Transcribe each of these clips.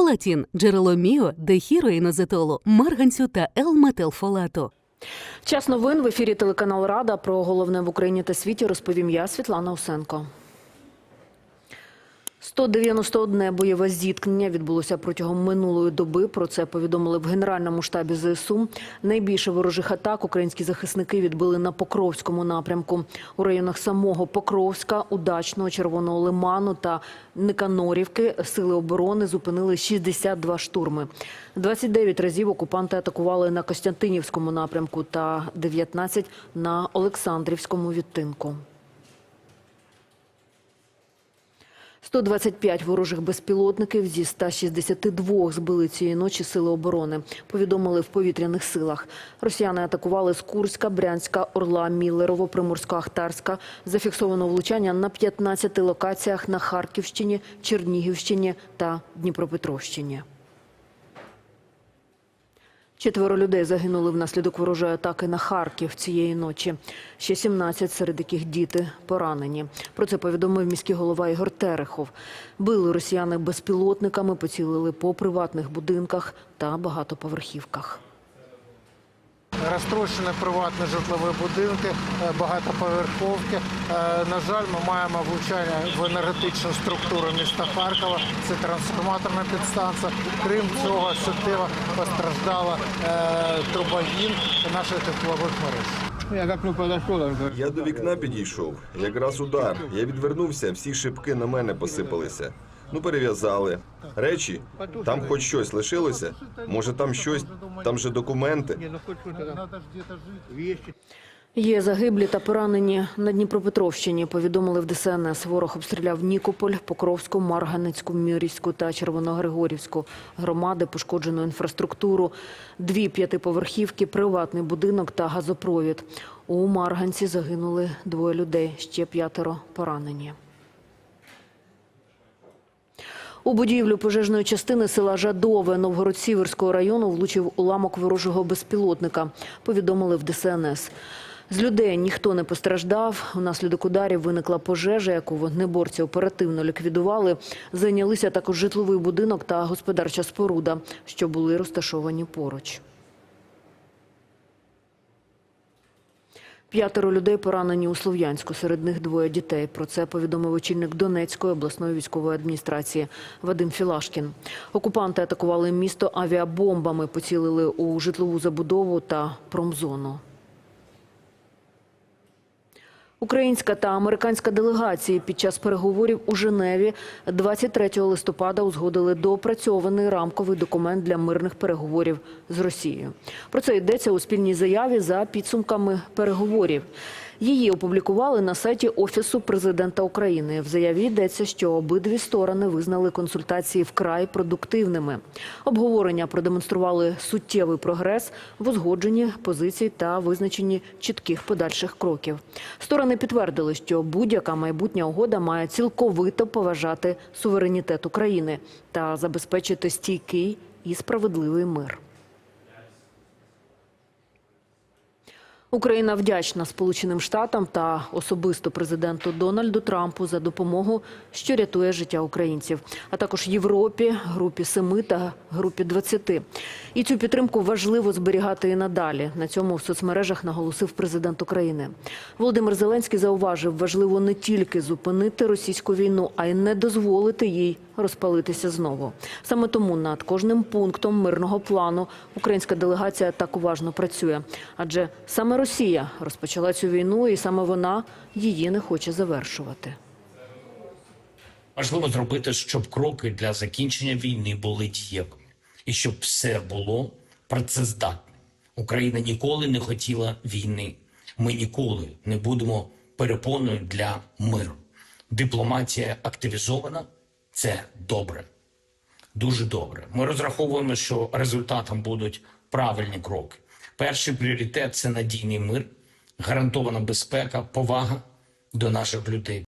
Фолатін – джерело міо, дехіроїнозетолу, марганцю та Л-метилфолату. Час новин в ефірі телеканал Рада про головне в Україні та світі розповім я, Світлана Усенко. 191 бойове зіткнення відбулося протягом минулої доби. Про це повідомили в Генеральному штабі ЗСУ. Найбільше ворожих атак українські захисники відбили на Покровському напрямку. У районах самого Покровська, Удачного, Червоного Лиману та Никанорівки сили оборони зупинили 62 штурми. 29 разів окупанти атакували на Костянтинівському напрямку та 19 на Олександрівському відтинку. 125 ворожих безпілотників зі 162 збили цієї ночі сили оборони. Повідомили в повітряних силах. Росіяни атакували з Курська, Брянська, Орла, Міллерово, Приморсько-Ахтарська. Зафіксовано влучання на 15 локаціях на Харківщині, Чернігівщині та Дніпропетровщині. Четверо людей загинули внаслідок ворожої атаки на Харків цієї ночі. Ще 17, серед яких діти поранені. Про це повідомив міський голова Ігор Терехов. Били росіяни безпілотниками, поцілили по приватних будинках та багатоповерхівках. Розтрощені приватні житлові будинки, е, багатоповерховки. Е, На жаль, ми маємо влучання в енергетичну структуру міста Харкова. Це трансформаторна підстанція. Крім цього, суттєво постраждала е, трубогін наших теплових мереж. Я как ну подошел, Я до вікна підійшов. Якраз удар. Я відвернувся, всі шибки на мене посипалися. Ну, перев'язали. Речі, там хоч щось лишилося? Може, там щось, там же документи. Є загиблі та поранені на Дніпропетровщині. Повідомили в ДСНС. Ворог обстріляв Нікополь, Покровську, Марганецьку, Мірівську та Червоногригорівську громади, пошкоджену інфраструктуру, дві п'ятиповерхівки, приватний будинок та газопровід. У Марганці загинули двоє людей, ще п'ятеро поранені. У будівлю пожежної частини села Жадове Новгород-Сіверського району влучив уламок ворожого безпілотника, повідомили в ДСНС. З людей ніхто не постраждав. Унаслідок ударів виникла пожежа, яку вогнеборці оперативно ліквідували. Зайнялися також житловий будинок та господарча споруда, що були розташовані поруч. П'ятеро людей поранені у Слов'янську, серед них двоє дітей. Про це повідомив очільник Донецької обласної військової адміністрації Вадим Філашкін. Окупанти атакували місто авіабомбами, поцілили у житлову забудову та промзону. Українська та американська делегації під час переговорів у Женеві 23 листопада узгодили доопрацьований рамковий документ для мирних переговорів з Росією. Про це йдеться у спільній заяві за підсумками переговорів. Її опублікували на сайті Офісу президента України. В заяві йдеться, що обидві сторони визнали консультації вкрай продуктивними. Обговорення продемонстрували суттєвий прогрес в узгодженні позицій та визначенні чітких подальших кроків. Сторони підтвердили, що будь-яка майбутня угода має цілковито поважати суверенітет України та забезпечити стійкий і справедливий мир. Україна вдячна Сполученим Штатам та особисто президенту Дональду Трампу за допомогу, що рятує життя українців, а також Європі, групі семи та групі 20. І цю підтримку важливо зберігати і надалі. На цьому в соцмережах наголосив президент України. Володимир Зеленський зауважив, важливо не тільки зупинити російську війну, а й не дозволити їй розпалитися знову. Саме тому над кожним пунктом мирного плану українська делегація так уважно працює, адже саме Росія розпочала цю війну, і саме вона її не хоче завершувати. Важливо зробити, щоб кроки для закінчення війни були дієвими і щоб все було працездатним. Україна ніколи не хотіла війни. Ми ніколи не будемо перепоною для миру. Дипломатія активізована це добре, дуже добре. Ми розраховуємо, що результатом будуть правильні кроки. Перший пріоритет це надійний мир, гарантована безпека, повага до наших людей.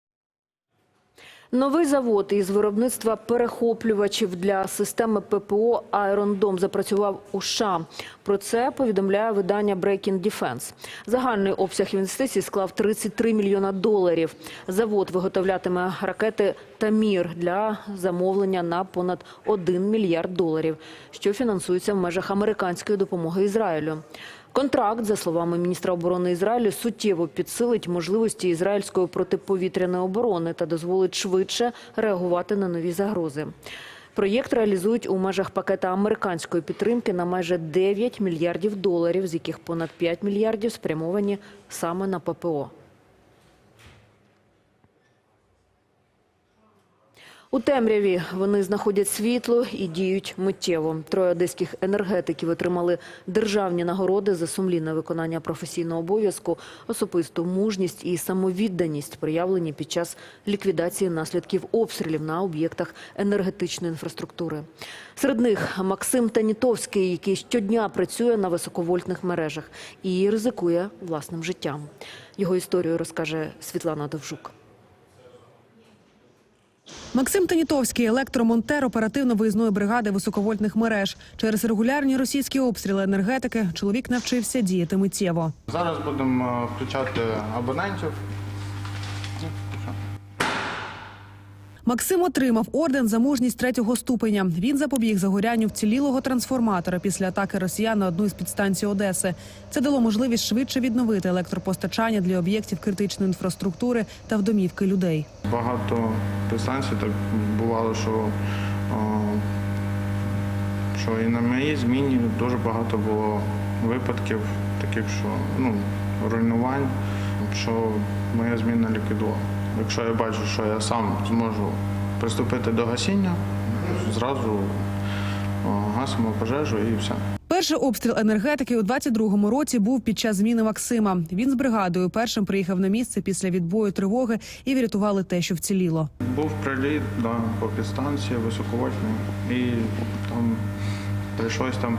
Новий завод із виробництва перехоплювачів для системи ППО «Айрондом» запрацював у США. Про це повідомляє видання Breaking Defense. Загальний обсяг інвестицій склав 33 мільйона доларів. Завод виготовлятиме ракети «Тамір» для замовлення на понад 1 мільярд доларів, що фінансується в межах американської допомоги Ізраїлю. Контракт, за словами міністра оборони Ізраїлю, суттєво підсилить можливості ізраїльської протиповітряної оборони та дозволить швидше реагувати на нові загрози. Проєкт реалізують у межах пакета американської підтримки на майже 9 мільярдів доларів, з яких понад 5 мільярдів спрямовані саме на ППО. У темряві вони знаходять світло і діють миттєво. Троє одеських енергетиків отримали державні нагороди за сумлінне виконання професійного обов'язку, особисту мужність і самовідданість, проявлені під час ліквідації наслідків обстрілів на об'єктах енергетичної інфраструктури. Серед них Максим Танітовський, який щодня працює на високовольтних мережах і ризикує власним життям. Його історію розкаже Світлана Довжук. Максим Танітовський, електромонтер оперативно-виїзної бригади високовольтних мереж. Через регулярні російські обстріли енергетики чоловік навчився діяти миттєво. Зараз будемо е, включати абонентів. Максим отримав орден за мужність третього ступеня. Він запобіг загорянню вцілілого трансформатора після атаки росіян на одну із підстанцій Одеси. Це дало можливість швидше відновити електропостачання для об'єктів критичної інфраструктури та в домівки людей. Багато підстанцій так бувало, що, що і на моїй зміні дуже багато було випадків, таких, що ну, руйнувань, що моя зміна ліквідувала. Якщо я бачу, що я сам зможу приступити до гасіння, зразу гасимо пожежу і все. Перший обстріл енергетики у 22-му році був під час зміни Максима. Він з бригадою першим приїхав на місце після відбою тривоги і врятували те, що вціліло. Був приліт да, по підстанції високовольтній, і там прийшлось там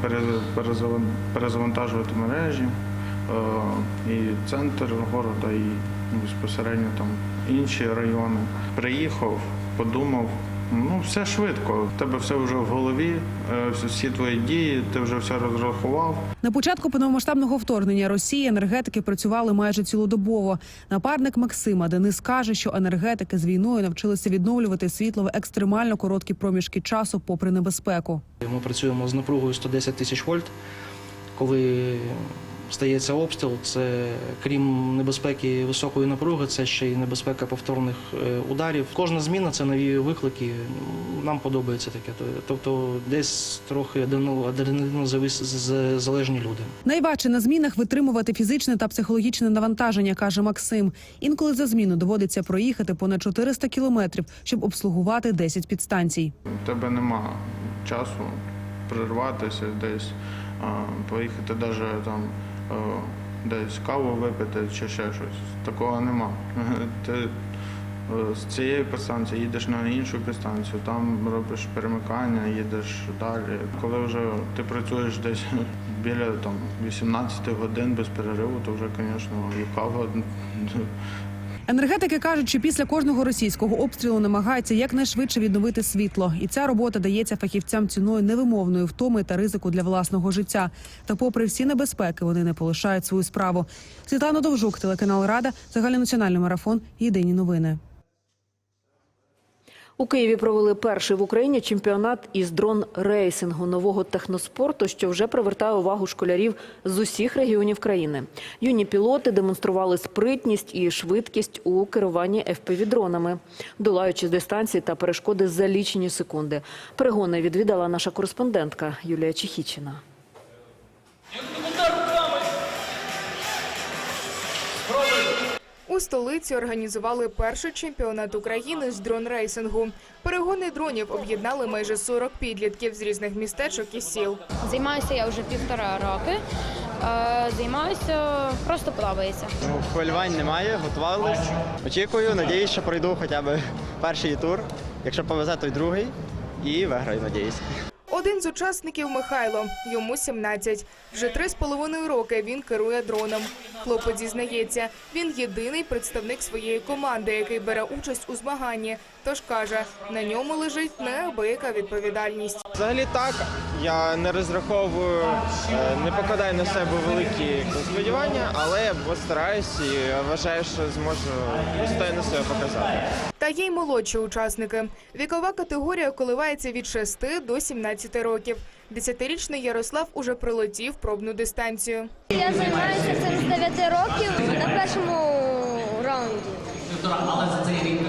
перезавантажувати мережі, е, і центр города, і безпосередньо там інші райони. Приїхав, подумав. Ну, все швидко. У тебе все вже в голові, е, всі твої дії, ти вже все розрахував. На початку повномасштабного вторгнення Росії енергетики працювали майже цілодобово. Напарник Максима Денис каже, що енергетики з війною навчилися відновлювати світло в екстремально короткі проміжки часу, попри небезпеку. Ми працюємо з напругою 110 тисяч вольт. Коли стається обстріл, це крім небезпеки високої напруги, це ще й небезпека повторних е, ударів. Кожна зміна це нові виклики. Нам подобається таке. Тобто, десь трохи адреналіну завис- з- залежні люди. Найважче на змінах витримувати фізичне та психологічне навантаження, каже Максим. Інколи за зміну доводиться проїхати понад 400 кілометрів, щоб обслугувати 10 підстанцій. У тебе нема часу прерватися десь, поїхати навіть там десь каву випити чи ще щось. Такого нема. Ти е, з цієї підстанції їдеш на іншу підстанцію, там робиш перемикання, їдеш далі. Коли вже ти працюєш десь біля там 18 годин без перериву, то вже, звісно, і кава Енергетики кажуть, що після кожного російського обстрілу намагаються якнайшвидше відновити світло, і ця робота дається фахівцям ціною невимовної втоми та ризику для власного життя. Та, попри всі небезпеки, вони не полишають свою справу. Світлана Довжук, телеканал Рада, загальнонаціональний марафон. Єдині новини. У Києві провели перший в Україні чемпіонат із дрон-рейсингу нового техноспорту, що вже привертає увагу школярів з усіх регіонів країни. Юні пілоти демонстрували спритність і швидкість у керуванні FPV-дронами, долаючи дистанції та перешкоди за лічені секунди. Перегони відвідала наша кореспондентка Юлія Чехічина. У столиці організували перший чемпіонат України з дрон-рейсингу. Перегони дронів об'єднали майже 40 підлітків з різних містечок і сіл. Займаюся я вже півтора роки. Е, Займаюся, просто подобається. Ну, хвилювань немає, готувались. Очікую, надіюсь, що пройду хоча б перший тур. Якщо повезе, то й другий. І виграю, надіюсь. Один з учасників Михайло, йому 17. Вже три з половиною роки він керує дроном. Хлопець зізнається, він єдиний представник своєї команди, який бере участь у змаганні. Тож каже, на ньому лежить неабияка відповідальність. Взагалі так, я не розраховую, е, не покладаю на себе великі сподівання, але постараюсь і вважаю, що зможу достойно себе показати. Та є й молодші учасники. Вікова категорія коливається від 6 до 17 років. Десятирічний Ярослав уже прилетів пробну дистанцію. Я займаюся цим з 9 років на першому раунді. Але за цей рік.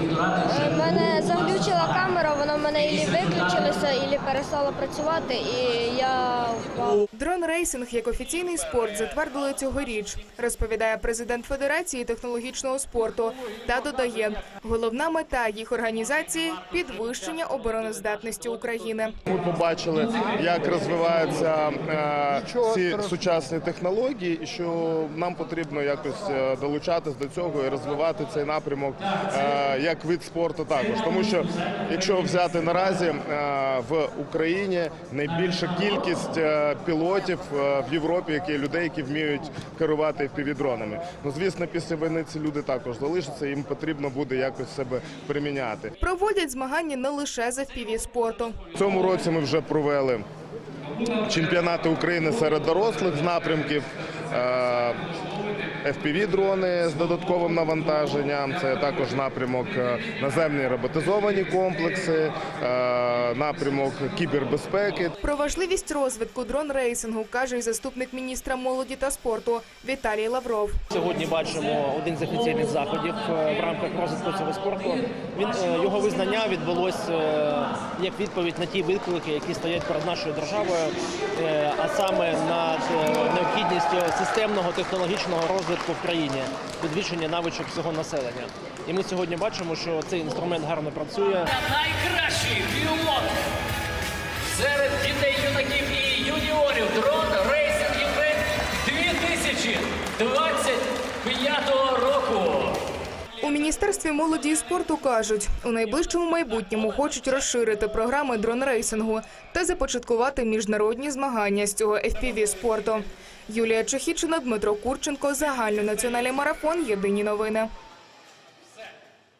Мене заглючила камера, вона в мене ілі виключилася, ілі перестала працювати, і я впав. Дрон рейсинг як офіційний спорт затвердили цьогоріч, розповідає президент Федерації технологічного спорту. Та додає, головна мета їх організації підвищення обороноздатності України. Ми побачили, як розвиваються е, ці сучасні технології, і що нам потрібно якось е, долучатись до цього і розвивати цей напрямок е, як вид спорту також. Тому що якщо взяти наразі е, в Україні найбільша кількість е, пілотів е, в Європі, які людей, які вміють керувати півдронами. Ну звісно, після війни ці люди також залишаться. Їм потрібно буде якось себе приміняти. Проводять змагання не лише за впіві спорту. В цьому році ми вже провели чемпіонати України серед дорослих з напрямків. Е, FPV-дрони з додатковим навантаженням, це також напрямок е, наземні роботизовані комплекси, е, напрямок кібербезпеки. Про важливість розвитку дрон рейсингу каже й заступник міністра молоді та спорту Віталій Лавров. Сьогодні бачимо один з офіційних заходів в рамках розвитку цього спорту. Він його визнання відбулось е, як відповідь на ті виклики, які стоять перед нашою державою, а саме над необхідністю системного технологічного розвитку в країні, підвищення навичок всього населення. І ми сьогодні бачимо, що цей інструмент гарно працює. Найкращий пілот серед дітей, юнаків і юніорів дрон рейсинг івент 2025 року. У міністерстві молоді і спорту кажуть, у найближчому майбутньому хочуть розширити програми дрон-рейсингу та започаткувати міжнародні змагання з цього fpv спорту. Юлія Чехічина, Дмитро Курченко, загальнонаціональний марафон. Єдині новини.